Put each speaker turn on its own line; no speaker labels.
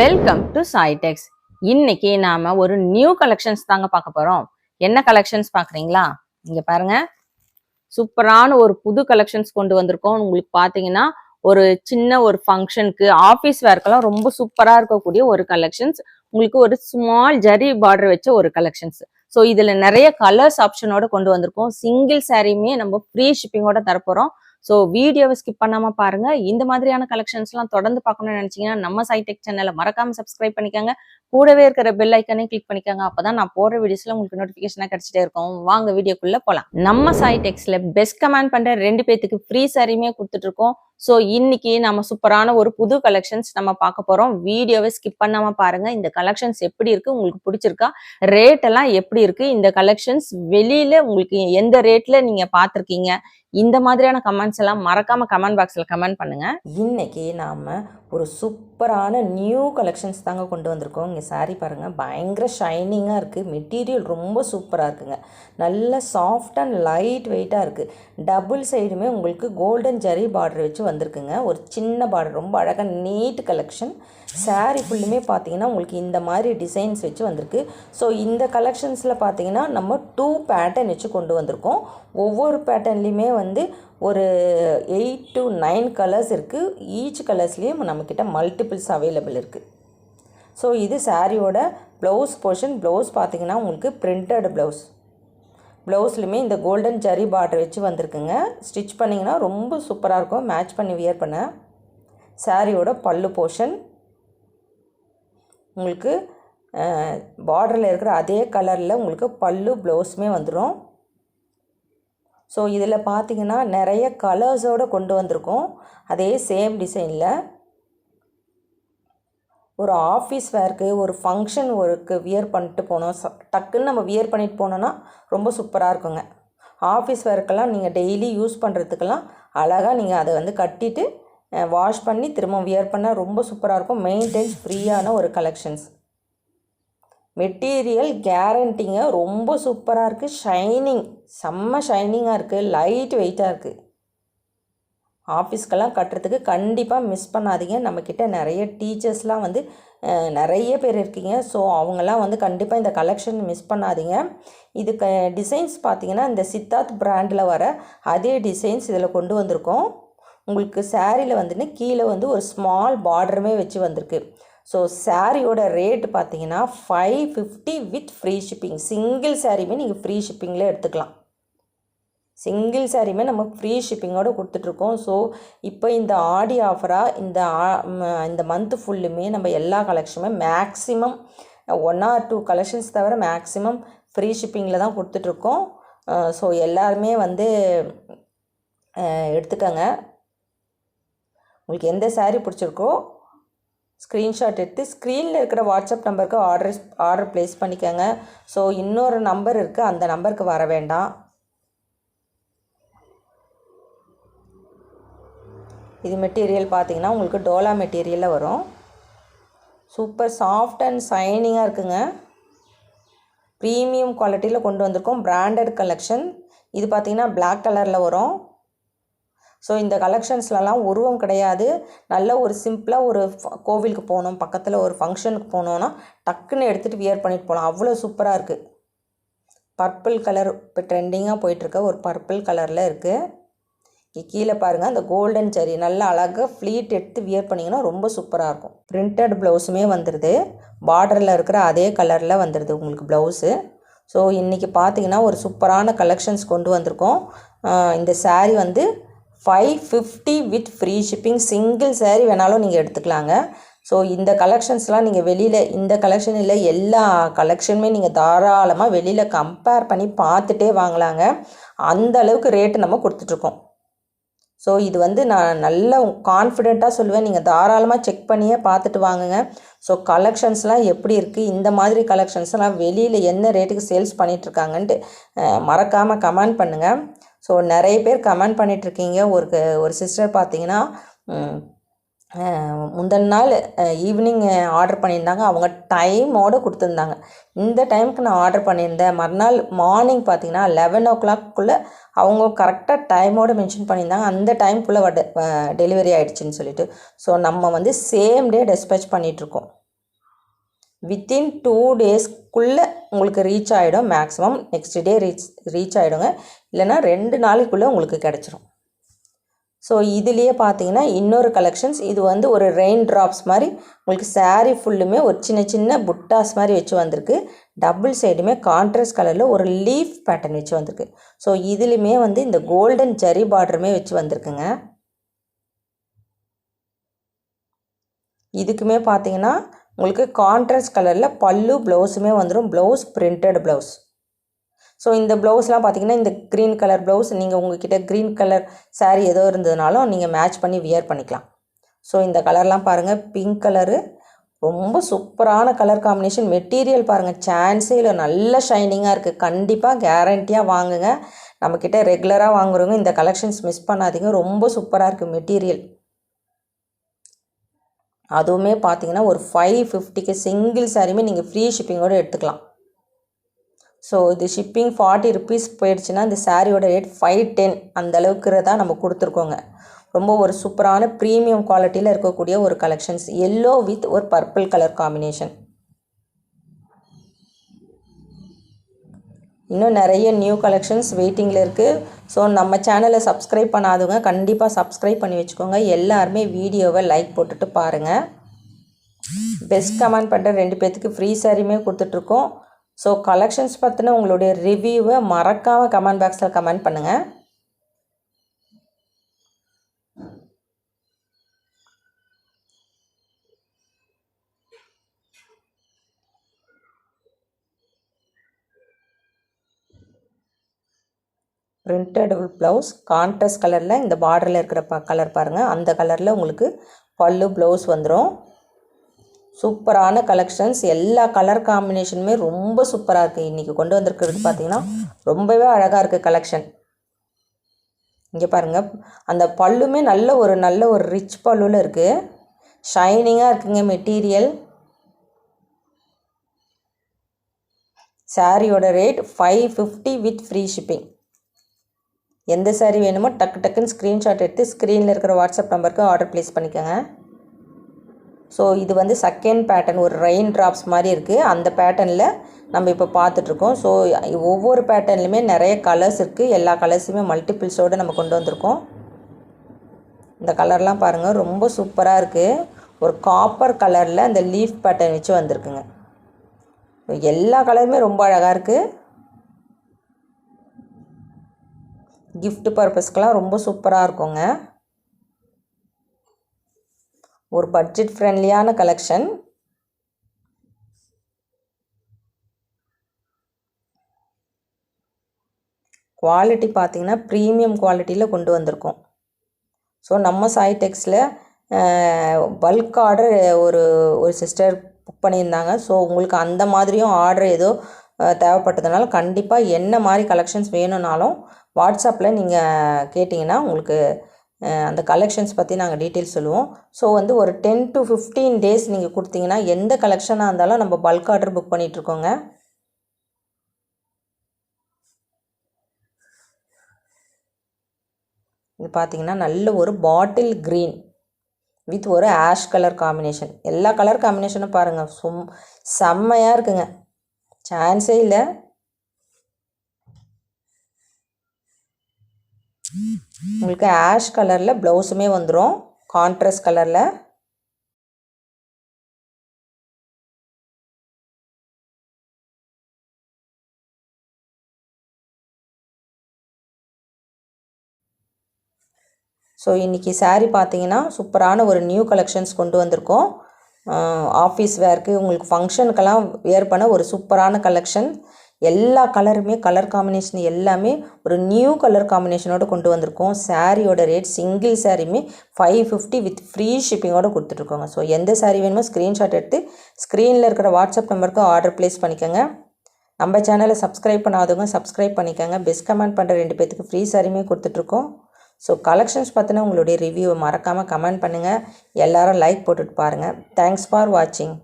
Welcome to சாய்டெக்ஸ் இன்னைக்கு நாம ஒரு நியூ கலெக்ஷன்ஸ் தாங்க பார்க்க போறோம். என்ன கலெக்ஷன்ஸ் பாக்குறீங்களா இங்க பாருங்க. சூப்பரான ஒரு புது கலெக்ஷன்ஸ் கொண்டு வந்திருக்கோம். உங்களுக்கு பாத்தீங்கன்னா ஒரு சின்ன ஒரு ஃபங்க்ஷனுக்கு ஆஃபீஸ் வேர்க்கெல்லாம் ரொம்ப சூப்பரா இருக்கக்கூடிய ஒரு கலெக்ஷன்ஸ் உங்களுக்கு ஒரு ஸ்மால் ஜரி பார்டர் வச்ச ஒரு கலெக்ஷன்ஸ் ஸோ இதுல நிறைய கலர்ஸ் ஆப்ஷனோட கொண்டு வந்திருக்கோம். சிங்கிள் சாரியுமே நம்ம ஃப்ரீ ஷிப்பிங்கோட தரப்போறோம் ஸோ வீடியோவை ஸ்கிப் பண்ணாமல் பாருங்கள் இந்த மாதிரியான கலெக்ஷன்ஸ்லாம் தொடர்ந்து பார்க்கணும்னு நினைச்சீங்கன்னா நம்ம சைடெக் சேனலை மறக்காம சப்ஸ்கிரைப் பண்ணிக்கோங்க. கூடவே இருக்கிற பெல் ஐக்கனே கிளிக் பண்ணிக்கோங்க. அப்பதான் நான் போடுற வீடியோஸில் உங்களுக்கு நோட்டிஃபிகேஷனாக கிடைச்சிட்டே இருக்கும். வாங்க வீடியோக்குள்ளே போகலாம் நம்ம சைடெக்ஸ்ல பெஸ்ட் கமெண்ட் பண்ணுற ரெண்டு பேத்துக்கு ஃப்ரீ சாரியுமே கொடுத்துட்ருக்கோம் ஸோ இன்னைக்கு நம்ம சூப்பரான ஒரு புது கலெக்ஷன்ஸ் நம்ம பார்க்க போறோம். வீடியோவை ஸ்கிப் பண்ணாம பாருங்க. இந்த கலெக்ஷன்ஸ் எப்படி இருக்கு? உங்களுக்கு பிடிச்சிருக்கா? ரேட் எல்லாம் எப்படி இருக்கு? இந்த கலெக்ஷன்ஸ் வெளியில உங்களுக்கு எந்த ரேட்ல நீங்க பார்த்துருக்கீங்க? இந்த மாதிரியான கமெண்ட்ஸ் எல்லாம் மறக்காம கமெண்ட் பாக்ஸ்ல கமெண்ட் பண்ணுங்க.
இன்னைக்கு நாம் ஒரு சூப்பரான நியூ கலெக்ஷன்ஸ் தாங்க கொண்டு வந்திருக்கோம். இங்கே சாரீ பாருங்கள் பயங்கர ஷைனிங்காக இருக்குது மெட்டீரியல் ரொம்ப சூப்பராக இருக்குங்க. நல்ல சாஃப்ட் அண்ட் லைட் வெயிட்டாக இருக்குது டபுள் சைடுமே உங்களுக்கு கோல்டன் ஜரி பார்டர் வச்சு வந்திருக்குங்க. ஒரு சின்ன பார்டர் ரொம்ப அழகாக நீட் கலெக்ஷன் saree ஃபுல்லுமே பார்த்தீங்கன்னா உங்களுக்கு இந்த மாதிரி டிசைன்ஸ் வச்சு வந்திருக்கு. ஸோ இந்த கலெக்ஷன்ஸில் பார்த்தீங்கன்னா நம்ம டூ பேட்டர்ன் வச்சு கொண்டு வந்திருக்கோம். ஒவ்வொரு பேட்டர்ன்லேயுமே வந்து ஒரு எயிட் டு நைன் கலர்ஸ் இருக்குது ஈச் கலர்ஸ்லேயும் நம்மக்கிட்ட மல்டிபிள்ஸ் அவைலபிள் இருக்குது ஸோ இது சாரியோட ப்ளவுஸ் போர்ஷன் ப்ளவுஸ் பார்த்தீங்கன்னா உங்களுக்கு பிரிண்டட் ப்ளவுஸ் ப்ளவுஸ்லையுமே இந்த கோல்டன் ஜரி பார்டர் வச்சு வந்திருக்குங்க. ஸ்டிச் பண்ணிங்கன்னா ரொம்ப சூப்பராக இருக்கும். மேட்ச் பண்ணி வியர் பண்ண. சாரியோட பல்லு போர்ஷன் உங்களுக்கு பார்டரில் இருக்கிற அதே கலரில் உங்களுக்கு பல்லு ப்ளவுஸுமே வந்துடும் ஸோ இதில் பார்த்தீங்கன்னா நிறைய கலர்ஸோடு கொண்டு வந்திருக்கோம். அதே சேம் டிசைனில் ஒரு ஆஃபீஸ் வேர்க்கு ஒரு ஃபங்க்ஷன் ஒர்க்கு வியர் பண்ணிட்டு போனோம். ச- டக்குன்னு நம்ம வியர் பண்ணிட்டு போனோன்னா ரொம்ப சூப்பராக இருக்குங்க. ஆஃபீஸ் வேர்க்கெல்லாம் நீங்கள் டெய்லி யூஸ் பண்ணுறதுக்கெல்லாம் அழகாக நீங்கள் அதை வந்து கட்டிட்டு வாஷ் பண்ணி திரும்ப வியர் பண்ணால் ரொம்ப சூப்பராக இருக்கும். மெயின்டென்ஸ் ஃப்ரீயான ஒரு கலெக்ஷன்ஸ் மெட்டீரியல் கேரண்டிங்க ரொம்ப சூப்பராக இருக்குது ஷைனிங் செம்ம ஷைனிங்காக இருக்குது லைட் வெயிட்டாக இருக்குது ஆஃபீஸ்க்கெல்லாம் கட்டுறதுக்கு கண்டிப்பாக மிஸ் பண்ணாதீங்க. நம்மக்கிட்ட நிறைய டீச்சர்ஸ்லாம் வந்து நிறைய பேர் இருக்கீங்க. ஸோ அவங்கெல்லாம் வந்து கண்டிப்பாக இந்த கலெக்ஷன் மிஸ் பண்ணாதீங்க. இதுக்கு டிசைன்ஸ் பார்த்தீங்கன்னா இந்த சித்தார்த் பிராண்டில் வர அதே டிசைன்ஸ் இதில் கொண்டு வந்திருக்கோம். உங்களுக்கு சாரியில் வந்துன்னு கீழே வந்து ஒரு ஸ்மால் பார்டருமே வச்சு வந்திருக்கு. ஸோ சாரியோட ரேட் பார்த்தீங்கன்னா five fifty with free shipping single சாரியுமே நீங்கள் ஃப்ரீ ஷிப்பிங்கில் எடுத்துக்கலாம். சிங்கிள் சாரியுமே நம்ம ஃப்ரீ ஷிப்பிங்கோடு கொடுத்துட்ருக்கோம். ஸோ இப்போ இந்த ஆடி ஆஃபராக இந்த ஆ- இந்த மந்த்து ஃபுல்லுமே நம்ம எல்லா கலெக்ஷனுமே maximum one or two collections தவிர மேக்ஸிமம் ஃப்ரீ ஷிப்பிங்கில் தான் கொடுத்துட்ருக்கோம். ஸோ எல்லாருமே வந்து எடுத்துக்கோங்க எடுத்துக்கங்க. உங்களுக்கு எந்த சாரீ பிடிச்சிருக்கோ ஸ்க்ரீன்ஷாட் எடுத்து ஸ்க்ரீனில் இருக்கிற வாட்ஸ்அப் நம்பருக்கு ஆர்டர் ஆர்டர் ப்ளேஸ் பண்ணிக்கோங்க. ஸோ இன்னொரு நம்பர் இருக்குது அந்த நம்பருக்கு வர வேண்டாம். இது மெட்டீரியல் பார்த்தீங்கன்னா உங்களுக்கு டோலா மெட்டீரியலில் வரும். சூப்பர் சாஃப்ட் அண்ட் ஷைனிங்காக இருக்குங்க. ப்ரீமியம் குவாலிட்டியில் கொண்டு வந்திருக்கோம். பிராண்டட் கலெக்ஷன் இது பார்த்தீங்கன்னா பிளாக் கலரில் வரும். ஸோ இந்த கலெக்ஷன்ஸ்லலாம் உருவம் கிடையாது. நல்ல ஒரு சிம்பிளாக ஒரு கோவிலுக்கு போகணும் பக்கத்தில் ஒரு ஃபங்க்ஷனுக்கு போனோன்னா டக்குன்னு எடுத்துகிட்டு வியர் பண்ணிட்டு போகலாம் அவ்வளோ சூப்பராக இருக்குது பர்பிள் கலர் இப்போ ட்ரெண்டிங்காக போயிட்டுருக்க ஒரு பர்பிள் கலரில் இருக்குது கீழே பாருங்கள் அந்த கோல்டன் சரி நல்லா அழகாக ஃப்ளீட் எடுத்து வியர் பண்ணிங்கன்னா ரொம்ப சூப்பராக இருக்கும். பிரிண்டட் ப்ளவுஸுமே வந்துடுது பார்டரில் இருக்கிற அதே கலரில் வந்துடுது உங்களுக்கு ப்ளவுஸு ஸோ இன்றைக்கி பார்த்தீங்கன்னா ஒரு சூப்பரான கலெக்ஷன்ஸ் கொண்டு வந்திருக்கோம். இந்த சாரீ வந்து five fifty with free shipping single sari வேணாலும் நீங்கள் எடுத்துக்கலாங்க. ஸோ இந்த கலெக்ஷன்ஸ்லாம் நீங்கள் வெளியில் இந்த கலெக்ஷன் இல்லை எல்லா கலெக்ஷனுமே நீங்கள் தாராளமாக வெளியில் கம்பேர் பண்ணி பார்த்துட்டே வாங்கலாங்க. அந்த அளவுக்கு ரேட்டு நம்ம கொடுத்துட்ருக்கோம். ஸோ இது வந்து நான் நல்ல கான்ஃபிடெண்ட்டாக சொல்லுவேன். நீங்கள் தாராளமாக செக் பண்ணியே பார்த்துட்டு வாங்குங்க. ஸோ கலெக்ஷன்ஸ்லாம் எப்படி இருக்குது இந்த மாதிரி கலெக்ஷன்ஸ்லாம் வெளியில் என்ன ரேட்டுக்கு சேல்ஸ் பண்ணிகிட்ருக்காங்கன்ட்டு மறக்காமல் கமெண்ட் பண்ணுங்கள் ஸோ நிறைய பேர் கமெண்ட் பண்ணிகிட்ருக்கீங்க ஒரு ஒரு சிஸ்டர் பார்த்தீங்கன்னா முந்தன் நாள் ஈவினிங் ஆர்டர் பண்ணியிருந்தாங்க. அவங்க டைமோடு கொடுத்துருந்தாங்க. இந்த டைமுக்கு நான் ஆர்டர் பண்ணியிருந்தேன். மறுநாள் மார்னிங் பார்த்தீங்கன்னா லெவன் ஓ கிளாக்குள்ளே அவங்க கரெக்டாக டைமோடு மென்ஷன் பண்ணியிருந்தாங்க. அந்த டைம்குள்ளே டெலிவரி ஆகிடுச்சின்னு சொல்லிட்டு. ஸோ நம்ம வந்து சேம் டே டிஸ்பேச் பண்ணிகிட்ருக்கோம் வித்தின் டூ டேஸ்க்குள்ளே உங்களுக்கு ரீச் ஆகிடும் maximum next day reach reach ஆகிடுங்க இல்லைன்னா ரெண்டு நாளைக்குள்ளே உங்களுக்கு கிடச்சிரும். ஸோ இதுலேயே பார்த்தீங்கன்னா இன்னொரு கலெக்ஷன்ஸ் இது வந்து ஒரு ரெயின் ட்ராப்ஸ் மாதிரி உங்களுக்கு சாரீ ஃபுல்லுமே ஒரு சின்ன சின்ன புட்டாஸ் மாதிரி வச்சு வந்திருக்கு. டபுள் சைடுமே கான்ட்ராஸ்ட் கலரில் ஒரு லீஃப் பேட்டர்ன் வச்சு வந்திருக்கு. ஸோ இதுலேயுமே வந்து இந்த கோல்டன் ஜரி பார்டருமே வச்சு வந்திருக்குங்க. இதுக்குமே பார்த்தீங்கன்னா உங்களுக்கு கான்ட்ராஸ்ட் கலரில் பல்லு ப்ளவுஸுமே வந்துடும் ப்ளவுஸ் பிரிண்டட் ப்ளவுஸ் ஸோ இந்த ப்ளவுஸ்லாம் பார்த்தீங்கன்னா இந்த க்ரீன் கலர் ப்ளவுஸ் நீங்கள் உங்ககிட்ட க்ரீன் கலர் சாரீ ஏதோ இருந்ததுனாலும் நீங்கள் மேட்ச் பண்ணி வியர் பண்ணிக்கலாம். ஸோ இந்த கலர்லாம் பாருங்கள் பிங்க் கலரு ரொம்ப சூப்பரான கலர் காம்பினேஷன் மெட்டீரியல் பாருங்கள் சான்ஸே இல்லை நல்ல ஷைனிங்காக இருக்குது கண்டிப்பாக கேரண்டியாக வாங்குங்க. நம்மக்கிட்ட ரெகுலராக வாங்குறவங்க இந்த கலெக்ஷன்ஸ் மிஸ் பண்ணாதீங்க. ரொம்ப சூப்பராக இருக்குது மெட்டீரியல் அதுவுமே பார்த்தீங்கன்னா ஒரு ஃபைவ் ஃபிஃப்டிக்கு சிங்கிள் சாரியுமே நீங்கள் ஃப்ரீ ஷிப்பிங்கோடு எடுத்துக்கலாம். ஸோ இது ஷிப்பிங் ஃபார்ட்டி ருபீஸ் போயிடுச்சுன்னா இந்த சாரியோட ரேட் ஃபைவ் டென் அந்த அளவுக்கு தான் நம்ம கொடுத்துருக்கோங்க. ரொம்ப ஒரு சூப்பரான ப்ரீமியம் குவாலிட்டியில் இருக்கக்கூடிய ஒரு கலெக்ஷன்ஸ் எல்லோ வித் ஒரு பர்பிள் கலர் காம்பினேஷன் இன்னும் நிறைய நியூ கலெக்ஷன்ஸ் வெயிட்டிங்கில் இருக்குது ஸோ நம்ம சேனலை சப்ஸ்கிரைப் பண்ணாதவங்க கண்டிப்பாக சப்ஸ்கிரைப் பண்ணி வச்சுக்கோங்க. எல்லாருமே வீடியோவை லைக் போட்டுட்டு பாருங்கள் பெஸ்ட் கமெண்ட் பண்ணுற ரெண்டு பேர்த்துக்கு ஃப்ரீ சாரியுமே கொடுத்துட்ருக்கோம். ஸோ கலெக்ஷன்ஸ் பற்றின உங்களுடைய ரிவ்யூவை மறக்காமல் கமெண்ட் பாக்ஸில் கமெண்ட் பண்ணுங்கள் பிரிண்டட் ப்ளவுஸ் கான்ட்ரஸ்ட் கலரில் இந்த பார்டரில் இருக்கிற ப கலர் பாருங்கள் அந்த கலரில் உங்களுக்கு பல்லு ப்ளவுஸ் வந்துடும் சூப்பரான கலெக்ஷன்ஸ் எல்லா கலர் காம்பினேஷனுமே ரொம்ப சூப்பராக இருக்குது இன்றைக்கி கொண்டு வந்திருக்கிறது பார்த்தீங்கன்னா ரொம்பவே அழகாக இருக்குது கலெக்ஷன் இங்கே பாருங்கள் அந்த பல்லுமே நல்ல ஒரு நல்ல ஒரு ரிச் பல்லுவில் இருக்குது ஷைனிங்காக இருக்குங்க மெட்டீரியல் சாரியோட rate five fifty with free shipping எந்த சாரீ வேணுமோ டக்கு டக்குன்னு ஸ்க்ரீன்ஷாட் எடுத்து ஸ்க்ரீனில் இருக்கிற வாட்ஸ்அப் நம்பருக்கு ஆர்டர் ப்ளேஸ் பண்ணிக்கோங்க. ஸோ இது வந்து செகண்ட் பேட்டர்ன் ஒரு ரெயின் ட்ராப்ஸ் மாதிரி இருக்குது அந்த பேட்டர்னில் நம்ம இப்போ பார்த்துட்ருக்கோம் ஸோ ஒவ்வொரு பேட்டர்ன்லையுமே நிறைய கலர்ஸ் இருக்குது எல்லா கலர்ஸுமே மல்டிபிள்ஸோடு நம்ம கொண்டு வந்திருக்கோம். இந்த கலர்லாம் பாருங்கள் ரொம்ப சூப்பராக இருக்குது ஒரு காப்பர் கலரில் அந்த லீஃப் பேட்டர்ன் வச்சு வந்திருக்குங்க. எல்லா கலருமே ரொம்ப அழகாக இருக்குது கிஃப்ட் பர்பஸ்க்கெலாம் ரொம்ப சூப்பராக இருக்குங்க. ஒரு பட்ஜெட் ஃப்ரெண்ட்லியான கலெக்ஷன் குவாலிட்டி பார்த்திங்கன்னா ப்ரீமியம் குவாலிட்டியில் கொண்டு வந்திருக்கோம். ஸோ நம்ம சாய் டெக்ஸில் பல்க் ஆர்டர் ஒரு ஒரு சிஸ்டர் புக் பண்ணியிருந்தாங்க. ஸோ உங்களுக்கு அந்த மாதிரியும் ஆர்டர் ஏதோ தேவைப்பட்டதுனால கண்டிப்பாக என்ன மாதிரி கலெக்ஷன்ஸ் வேணும்னாலும் வாட்ஸ்அப்பில் நீங்கள் கேட்டிங்கன்னா உங்களுக்கு அந்த கலெக்ஷன்ஸ் பற்றி நாங்கள் டீட்டெயில்ஸ் சொல்லுவோம். ஸோ வந்து ஒரு டென் டு ஃபிஃப்டீன் டேஸ் நீங்கள் கொடுத்தீங்கன்னா எந்த கலெக்ஷனாக இருந்தாலும் நம்ம பல்க் ஆர்டர் புக் பண்ணிகிட்ருக்கோங்க. இது பார்த்தீங்கன்னா நல்ல ஒரு பாட்டில் க்ரீன் வித் ஒரு ஆஷ் கலர் காம்பினேஷன் எல்லா கலர் காம்பினேஷனும் பாருங்கள் சும் செம்மையாக இருக்குங்க. சான்ஸே இல்லை. உங்களுக்கு ஆஷ் கலரில் ப்ளவுஸுமே வந்துடும் கான்ட்ராஸ்ட் கலரில் ஸோ இன்றைக்கி சாரீ பார்த்தீங்கன்னா சூப்பரான ஒரு நியூ கலெக்ஷன்ஸ் கொண்டு வந்திருக்கோம். ஆஃபீஸ் வேர்க்கு உங்களுக்கு ஃபங்க்ஷனுக்கெல்லாம் வியர் பண்ண ஒரு சூப்பரான கலெக்ஷன் எல்லா கலருமே கலர் காம்பினேஷன் எல்லாமே ஒரு நியூ கலர் காம்பினேஷனோட கொண்டு வந்திருக்கோம். சாரியோட ரேட் சிங்கிள் சாரியுமே ஃபைவ் ஃபிஃப்டி வித் ஃப்ரீ ஷிப்பிங்கோட கொடுத்துட்ருக்கோங்க. ஸோ எந்த சாரீ வேணுமோ ஸ்க்ரீன்ஷாட் எடுத்து ஸ்க்ரீனில் இருக்கிற வாட்ஸ்அப் நம்பருக்கு ஆர்டர் ப்ளேஸ் பண்ணிக்கோங்க. நம்ம சேனலை சப்ஸ்கிரைப் பண்ணாதவங்க சப்ஸ்கிரைப் பண்ணிக்கோங்க. பெஸ்ட் கமெண்ட் பண்ணுற ரெண்டு பேத்துக்கு ஃப்ரீ சாரியுமே கொடுத்துட்ருக்கோம். ஸோ கலெக்ஷன்ஸ் பற்றின உங்களுடைய ரிவ்யூவை மறக்காமல் கமெண்ட் பண்ணுங்கள் எல்லாரும் லைக் போட்டுட்டு பாருங்கள் தேங்க்ஸ் ஃபார் வாட்சிங்